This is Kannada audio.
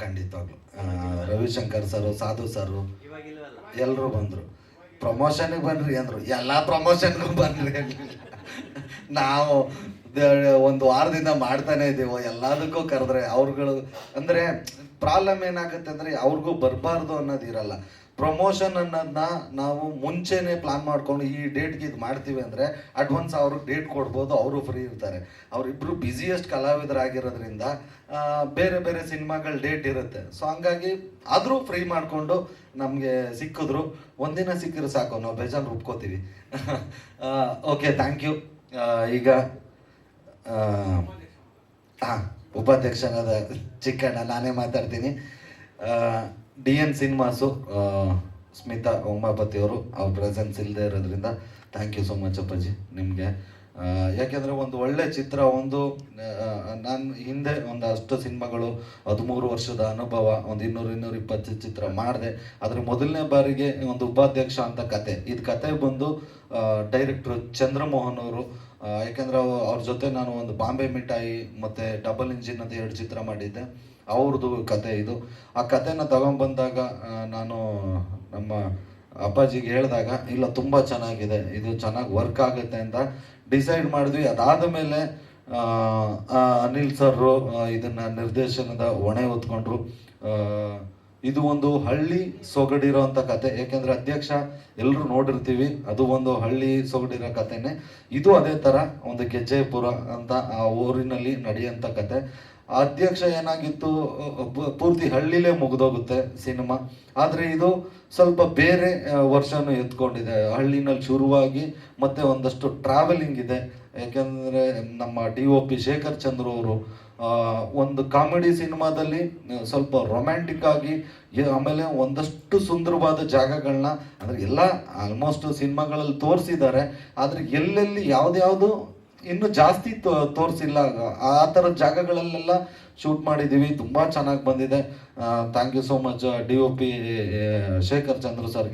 ಖಂಡಿತವಾಗ್ಲು. ರವಿಶಂಕರ್ ಸರು ಸಾಧು ಸರು ಎಲ್ಲರೂ ಬಂದರು. ಪ್ರಮೋಷನ್ಗೆ ಬನ್ರಿ ಅಂದರು. ಎಲ್ಲ ಪ್ರಮೋಷನ್ಗೂ ಅಂದ್ಲಿಲ್ಲ. ನಾವು ಒಂದು ವಾರದಿಂದ ಮಾಡ್ತಾನೆ ಇದ್ದೀವೋ ಎಲ್ಲದಕ್ಕೂ ಕರೆದ್ರೆ ಅವ್ರುಗಳು, ಅಂದರೆ ಪ್ರಾಬ್ಲಮ್ ಏನಾಗುತ್ತೆ ಅಂದರೆ ಅವ್ರಿಗೂ ಬರಬಾರ್ದು ಅನ್ನೋದು ಇರಲ್ಲ. ಪ್ರಮೋಷನ್ ಅನ್ನೋದನ್ನ ನಾವು ಮುಂಚೆನೆ ಪ್ಲಾನ್ ಮಾಡ್ಕೊಂಡು ಈ ಡೇಟ್ಗೆ ಇದು ಮಾಡ್ತೀವಿ ಅಂದರೆ ಅಡ್ವಾನ್ಸ್ ಅವ್ರಿಗೆ ಡೇಟ್ ಕೊಡ್ಬೋದು, ಅವರು ಫ್ರೀ ಇರ್ತಾರೆ. ಅವರಿಬ್ಬರು ಬ್ಯುಸಿಯೆಸ್ಟ್ ಕಲಾವಿದರಾಗಿರೋದ್ರಿಂದ ಬೇರೆ ಬೇರೆ ಸಿನಿಮಾಗಳ ಡೇಟ್ ಇರುತ್ತೆ. ಸೊ ಹಂಗಾಗಿ ಆದರೂ ಫ್ರೀ ಮಾಡಿಕೊಂಡು ನಮಗೆ ಸಿಕ್ಕಿದ್ರು, ಒಂದಿನ ಸಿಕ್ಕಿದ್ರೆ ಸಾಕು, ನಾವು ಬೇಜಾರು ರುಬ್ಕೋತೀವಿ ಓಕೆ ಥ್ಯಾಂಕ್ ಯು ಈಗ ಹಾಂ ಉಪಾಧ್ಯಕ್ಷನಾದ ಚಿಕ್ಕಣ್ಣ, ನಾನೇ ಮಾತಾಡ್ತೀನಿ. D N cinemas Smitha Umapathi ಅವರು ಅವ್ರ ಪ್ರೆಸೆನ್ಸ್ ಇಲ್ಲದೆ ಇರೋದ್ರಿಂದ ಥ್ಯಾಂಕ್ ಯು ಸೋ ಮಚ್ ಅಪ್ಪಾಜಿ ನಿಮಗೆ. ಯಾಕೆಂದರೆ ಒಂದು ಒಳ್ಳೆ ಚಿತ್ರ, ಒಂದು ನಾನು ಹಿಂದೆ ಒಂದು ಅಷ್ಟು ಸಿನಿಮಾಗಳು, ಹದಿಮೂರು ವರ್ಷದ ಅನುಭವ, ಒಂದು ಇನ್ನೂರು ಇನ್ನೂರು ಇಪ್ಪತ್ತು ಚಿತ್ರ ಮಾಡಿದೆ. ಅದರ ಮೊದಲನೇ ಬಾರಿಗೆ ಒಂದು ಉಪಾಧ್ಯಕ್ಷ ಅಂತ ಕತೆ. ಇದು ಕತೆ ಬಂದು ಡೈರೆಕ್ಟ್ರು ಚಂದ್ರಮೋಹನ್ ಅವರು ಯಾಕಂದ್ರೆ ಅವ- ಅವ್ರ ಜೊತೆ ನಾನು ಒಂದು ಬಾಂಬೆ ಮಿಠಾಯಿ ಮತ್ತು ಡಬಲ್ ಇಂಜಿನ್ ಅಂತ ಎರಡು ಚಿತ್ರ ಮಾಡಿದ್ದೆ. ಅವ್ರದ್ದು ಕತೆ ಇದು. ಆ ಕತೆನ ತಗೊಂಬಂದಾಗ ನಾನು ನಮ್ಮ ಅಪ್ಪಾಜಿಗೆ ಹೇಳಿದಾಗ, ಇಲ್ಲ, ತುಂಬ ಚೆನ್ನಾಗಿದೆ. ಇದು ಚೆನ್ನಾಗಿ ವರ್ಕ್ ಆಗುತ್ತೆ ಅಂತ ಡಿಸೈಡ್ ಮಾಡಿದ್ವಿ. ಅದಾದ ಮೇಲೆ ಅನಿಲ್ ಸರ್ರು ಇದನ್ನು ನಿರ್ದೇಶನದ ಹೊಣೆ ಹೊತ್ಕೊಂಡ್ರು. ಇದು ಒಂದು ಹಳ್ಳಿ ಸೊಗಡಿರೋಂಥ ಕತೆ. ಏಕೆಂದರೆ ಅಧ್ಯಕ್ಷ ಎಲ್ಲರೂ ನೋಡಿರ್ತೀವಿ, ಅದು ಒಂದು ಹಳ್ಳಿ ಸೊಗಡಿರೋ ಕತೆನೆ. ಇದು ಅದೇ ಥರ ಒಂದು ಗೆಜ್ಜೆಪುರ ಅಂತ ಆ ಊರಿನಲ್ಲಿ ನಡೆಯುವಂಥ ಕತೆ. ಅಧ್ಯಕ್ಷ ಏನಾಗಿತ್ತು ಪೂರ್ತಿ ಹಳ್ಳಿಲೇ ಮುಗಿದೋಗುತ್ತೆ ಸಿನಿಮಾ. ಆದರೆ ಇದು ಸ್ವಲ್ಪ ಬೇರೆ ವರ್ಷನೂ ಎತ್ಕೊಂಡಿದೆ. ಹಳ್ಳಿನಲ್ಲಿ ಶುರುವಾಗಿ ಮತ್ತೆ ಒಂದಷ್ಟು ಟ್ರಾವೆಲಿಂಗ್ ಇದೆ. ಯಾಕೆಂದರೆ ನಮ್ಮ D O P Shekhar Chandra ಅವರು ಒಂದು ಕಾಮಿಡಿ ಸಿನಿಮಾದಲ್ಲಿ ಸ್ವಲ್ಪ ರೊಮ್ಯಾಂಟಿಕ್ ಆಗಿ ಆಮೇಲೆ ಒಂದಷ್ಟು ಸುಂದರವಾದ ಜಾಗಗಳನ್ನ ಅಂದರೆ ಎಲ್ಲ ಆಲ್ಮೋಸ್ಟ್ ಸಿನಿಮಾಗಳಲ್ಲಿ ತೋರಿಸಿದ್ದಾರೆ. ಆದರೆ ಎಲ್ಲೆಲ್ಲಿ ಯಾವ್ದ್ಯಾವುದು ಇನ್ನು ಜಾಸ್ತಿ ತೋರಿಸಿಲ್ಲ. ಆ ಥರದ ಜಾಗಗಳಲ್ಲೆಲ್ಲ ಶೂಟ್ ಮಾಡಿದ್ದೀವಿ. ತುಂಬ ಚೆನ್ನಾಗಿ ಬಂದಿದೆ. Thank you so much D O P Shekhar Chandru sir